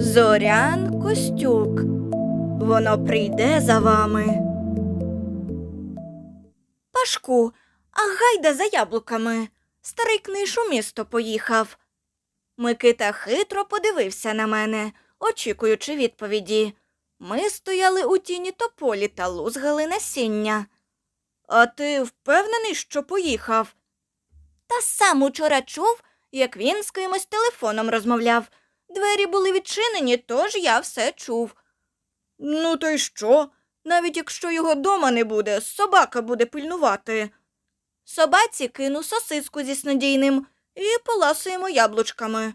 Зорян Костюк. Воно прийде за вами. Пашку, а гайда за яблуками. Старий книж у місто поїхав. Микита хитро подивився на мене, очікуючи відповіді. Ми стояли у тіні тополі та лузгали насіння. А ти впевнений, що поїхав? Та сам учора чув, як він з кимось телефоном розмовляв. Двері були відчинені, тож я все чув. Ну, то й що? Навіть якщо його дома не буде, собака буде пильнувати. Собаці кину сосиску зі снодійним і поласуємо яблучками.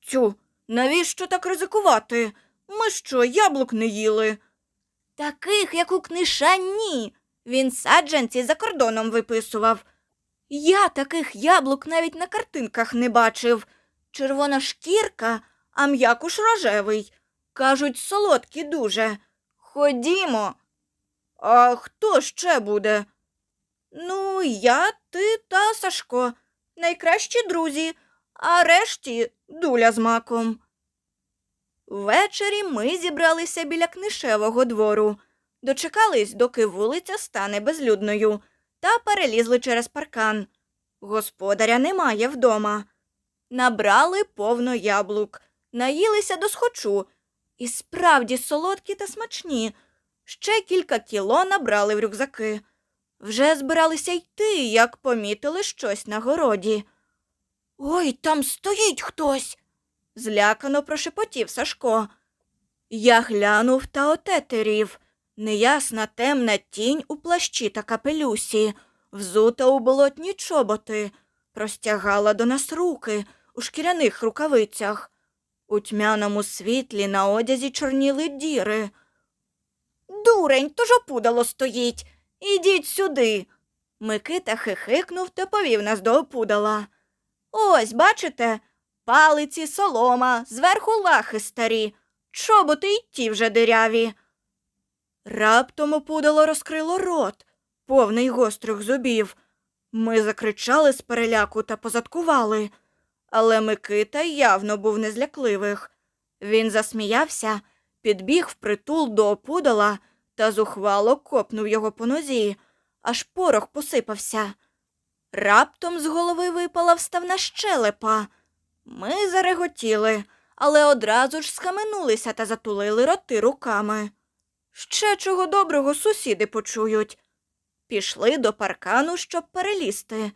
Тю, навіщо так ризикувати? Ми що, яблук не їли? Таких, як у книша, ні. Він саджанці за кордоном виписував. Я таких яблук навіть на картинках не бачив. Червона шкірка, а м'якуш рожевий. Кажуть, солодкі дуже. Ходімо. А хто ще буде? Ну, я, ти та Сашко. Найкращі друзі, а решті дуля з маком. Ввечері ми зібралися біля книшевого двору, дочекались, доки вулиця стане безлюдною, та перелізли через паркан. Господаря немає вдома. Набрали повно яблук, наїлися до схочу, і справді солодкі та смачні. Ще кілька кіло набрали в рюкзаки. Вже збиралися йти, як помітили щось на городі. Ой, там стоїть хтось. злякано прошепотів Сашко. Я глянув та отетерів. Неясна темна тінь у плащі та капелюсі, взута у болотні чоботи, простягала до нас руки у шкіряних рукавицях. У тьмяному світлі на одязі чорніли діри. Дурень, то ж опудало стоїть. Ідіть сюди. Микита хихикнув та повів нас до опудала. Ось, бачите, палиці, солома, зверху лахи старі, чоботи й ті вже диряві. Раптом опудало розкрило рот, повний гострих зубів. Ми закричали з переляку та позадкували. Але Микита явно був не з. Він засміявся, підбіг впритул до опудала та зухвало копнув його по нозі, аж порох посипався. Раптом з голови випала вставна щелепа. Ми зареготіли, але одразу ж схаменулися та затулили роти руками. Ще чого доброго сусіди почують. Пішли до паркану, щоб перелізти.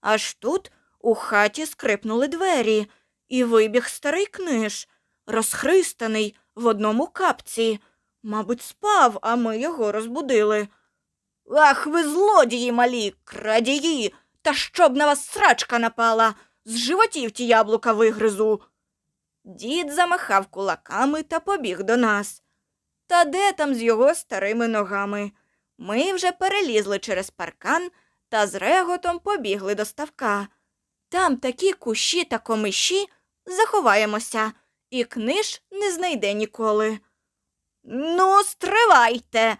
Аж тут у хаті скрипнули двері, і вибіг старий книж, розхристаний в одному капці. Мабуть, спав, а ми його розбудили. Ах, ви злодії малі, крадії, та щоб на вас срачка напала, з животів ті яблука вигризу. Дід замахав кулаками та побіг до нас. Та де там з його старими ногами? Ми вже перелізли через паркан та з реготом побігли до ставка. Там такі кущі та комиші заховаємося, і книж не знайде ніколи. Ну, стривайте.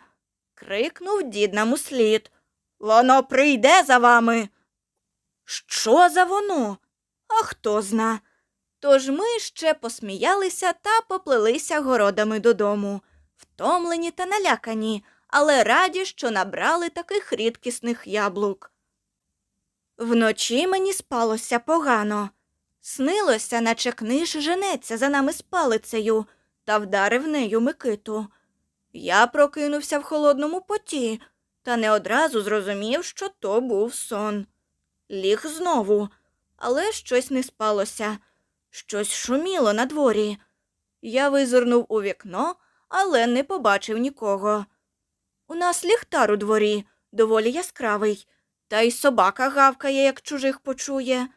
крикнув дід нам услід. Воно прийде за вами. Що за воно? А хто зна. Тож ми ще посміялися та поплелися городами додому, втомлені та налякані, але раді, що набрали таких рідкісних яблук. Вночі мені спалося погано. Снилося, наче книж женеться за нами з палицею та вдарив нею Микиту. Я прокинувся в холодному поті та не одразу зрозумів, що то був сон. Ліг знову, але щось не спалося, щось шуміло на дворі. Я визирнув у вікно, але не побачив нікого. У нас ліхтар у дворі, доволі яскравий, та й собака гавкає, як чужих почує.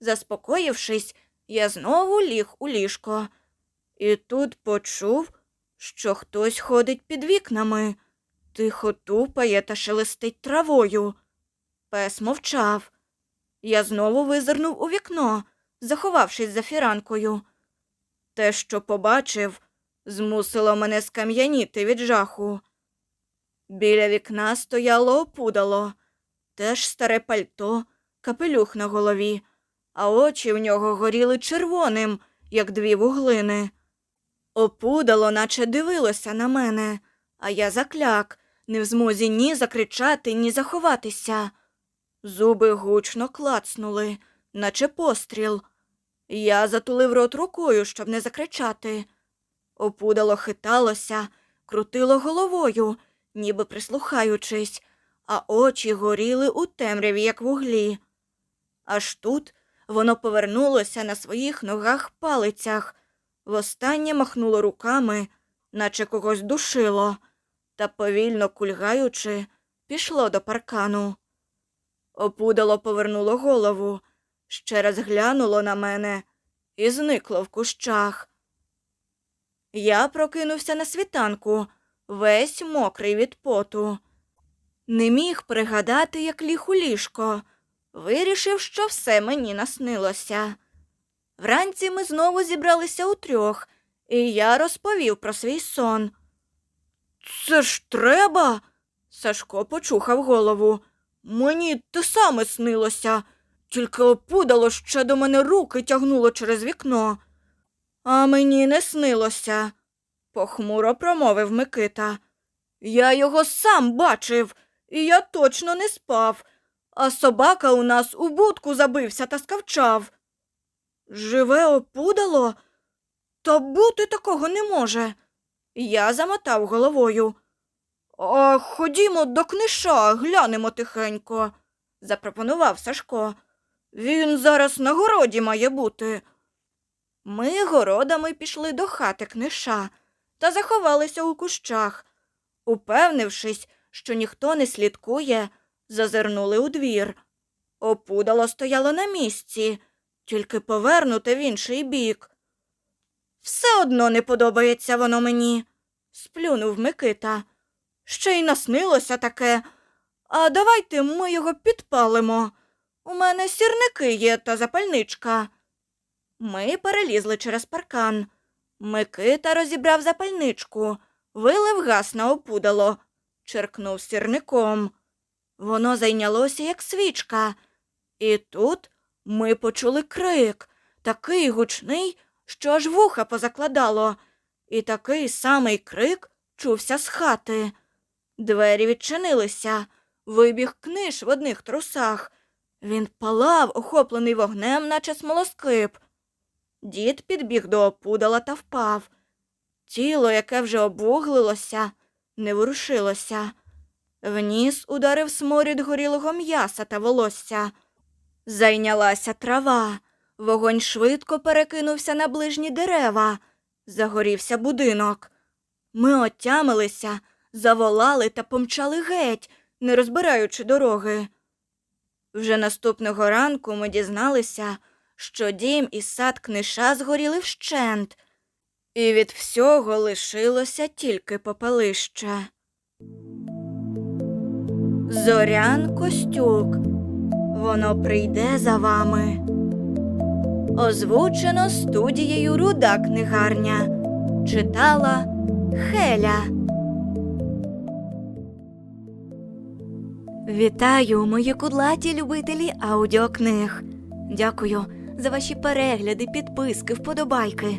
Заспокоївшись, я знову ліг у ліжко. І тут почув, що хтось ходить під вікнами, тихо тупає та шелестить травою. Пес мовчав. Я знову визирнув у вікно, заховавшись за фіранкою. Те, що побачив, змусило мене скам'яніти від жаху. Біля вікна стояло опудало, теж старе пальто, капелюх на голові, а очі в нього горіли червоним, як дві вуглини. Опудало, наче дивилося на мене, а я закляк, не в змозі ні закричати, ні заховатися. Зуби гучно клацнули, наче постріл. Я затулив рот рукою, щоб не закричати. Опудало хиталося, крутило головою, ніби прислухаючись, а очі горіли у темряві, як вуглі. Аж тут воно повернулося на своїх ногах палицях, востаннє махнуло руками, наче когось душило, та повільно кульгаючи, пішло до паркану. Опудало повернуло голову, ще раз глянуло на мене і зникло в кущах. Я прокинувся на світанку, весь мокрий від поту. Не міг пригадати, як ліг у ліжко. Вирішив, що все мені наснилося. Вранці ми знову зібралися утрьох, і я розповів про свій сон. Це ж треба. Сашко почухав голову. Мені те саме снилося, тільки опудало ще до мене руки тягнуло через вікно. А мені не снилося, похмуро промовив Микита. Я його сам бачив, і я точно не спав, а собака у нас у будку забився та скавчав. Живе опудало? Та бути такого не може. Я замотав головою. А ходімо до книша, глянемо тихенько, запропонував Сашко. Він зараз на городі має бути. Ми городами пішли до хати книша та заховалися у кущах. Упевнившись, що ніхто не слідкує, зазирнули у двір. Опудало стояло на місці, тільки повернуте в інший бік. Все одно не подобається воно мені, сплюнув Микита. Ще й наснилося таке. А давайте ми його підпалимо. У мене сірники є та запальничка. Ми перелізли через паркан. Микита розібрав запальничку, вилив газ на опудало, черкнув сірником. Воно зайнялося, як свічка. І тут ми почули крик, такий гучний, що аж вуха позакладало, і такий самий крик чувся з хати. Двері відчинилися, вибіг книж в одних трусах. Він палав, охоплений вогнем, наче смолоскип. Дід підбіг до опудала та впав. Тіло, яке вже обвуглилося, не ворушилося. В ніс ударив сморід горілого м'яса та волосся. Зайнялася трава. Вогонь швидко перекинувся на ближні дерева. Загорівся будинок. Ми отямилися, заволали та помчали геть, не розбираючи дороги. Вже наступного ранку ми дізналися, що дім і сад книша згоріли вщент, і від всього лишилося тільки попелище. Зорян Костюк. Воно прийде за вами. Озвучено студією Руда книгарня. Читала Хеля. Вітаю, мої кудлаті любителі аудіокниг. Дякую за ваші перегляди, підписки, вподобайки,